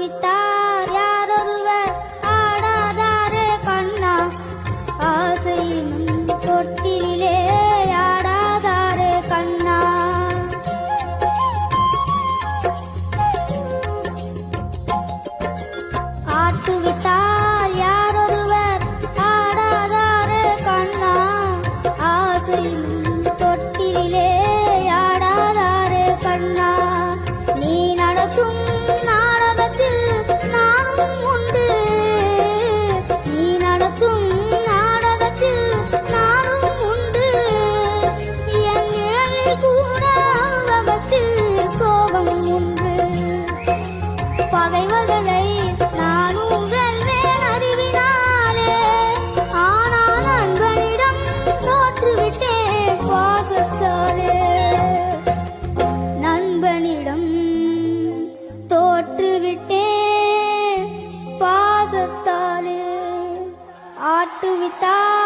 ஆட்டுவித்தார் யாரொருவர் ஆடாதாரே கண்ணா. ஆசையின் தொட்டிலே ஆடாதாரே கண்ணா. ஆட்டுவித்தார் பகைவர்களை நானும் அறிவினாலே. ஆனால் தோற்றுவிட்டேன் பாசத்தாலே. நண்பனிடம் தோற்றுவிட்டேன் பாசத்தாலே. ஆட்டுவித்தால்